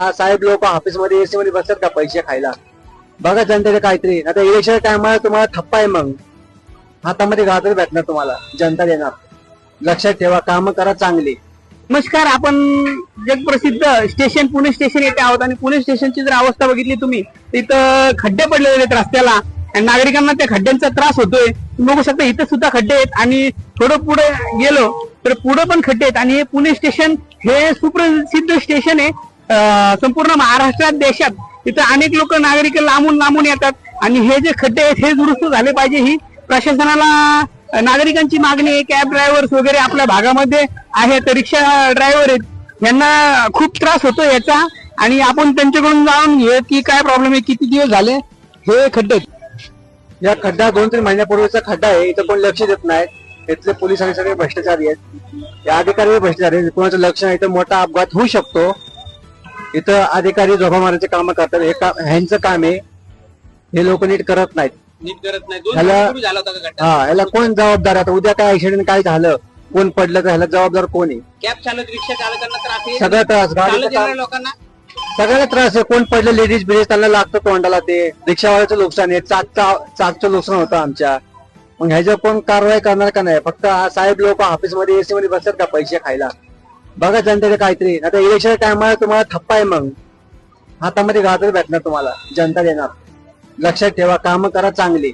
हा साहेब लोक ऑफिसमध्ये एसी मध्ये बसतात का पैसे खायला? बघा जनतेचं काहीतरी. आता इलेक्शन टायमाला तुम्हाला थप्पा आहे मग. हातामध्ये घातच भेटणार तुम्हाला. जनता देणार. लक्षात ठेवा काम करा चांगली. नमस्कार आपण जगप्रसिद्ध स्टेशन पुणे स्टेशन येथे आहोत आणि पुणे स्टेशनची जर अवस्था बघितली तुम्ही तिथं इथं खड्डे पडलेले आहेत रस्त्याला आणि नागरिकांना त्या खड्ड्यांचा त्रास होतोय. तुम्ही बघू शकता इथं सुद्धा खड्डे आहेत आणि थोडं पुढे गेलो तर पुढे पण खड्डे आहेत. आणि हे पुणे स्टेशन हे सुप्रसिद्ध स्टेशन आहे. संपूर्ण महाराष्ट्रात देशात इथं अनेक लोक नागरिक लांबून लांबून येतात. आणि हे जे खड्डे आहेत हे दुरुस्त झाले पाहिजे ही प्रशासनाला नागरिकांची मागणी आहे. कॅब ड्रायव्हर्स वगैरे आपल्या भागामध्ये आहेत रिक्षा ड्रायव्हर आहेत. यांना खूप त्रास होतो याचा. आणि आपण त्यांच्याकडून जाऊन घेऊ की काय प्रॉब्लेम आहे किती दिवस झाले? हे खड्डे आहेत. या खड्डा दोन तीन महिन्यापूर्वीचा खड्डा आहे. इथं कोण लक्ष देत नाही. इथले पोलिसांनी सगळे भ्रष्टाचारी आहेत. या अधिकारी भ्रष्टाचारी कोणाचं लक्ष नाही तर मोठा अपघात होऊ शकतो. इथं अधिकारी झोपा मारण्याचे काम करतात. हे काम ह्यांचं काम आहे. हे लोक नीट करत नाहीत. नीट करत नाही दोन ह्याला- दिवसापूर्वी झाला होता का खड्डा हा याला कोण जबाबदार? आहे? आता उद्या काय ऍक्सिडेंट काय झालं? कोण पडलं तर ह्याला जबाबदार कोण आहे? कॅब चालक रिक्षा चालकांना त्रास आहे? सगळं त्रास चालत गाडीचा येणाऱ्या त्रास- लोकांना? सगळ्याला त्रास आहे. कोण पडलं लेडीज बिडीज त्यांना लागतं तोंडाला ते. रिक्षावाल्याचं नुकसान आहे. चाकचा चाकचं नुकसान होतं आमच्या. मग ह्याच्यावर कोण कारवाई करणार का नाही? फक्त हा साहेब लोक ऑफिसमध्ये एसी मध्ये बसतात का पैसे खायला? बघा जनतेचं काहीतरी. आता इलेक्शन टायमाला तुम्हाला थप्पा आहे मग. हातामध्ये घातच भेटणार तुम्हाला. जनता देणार. लक्षात ठेवा कामं करा चांगली.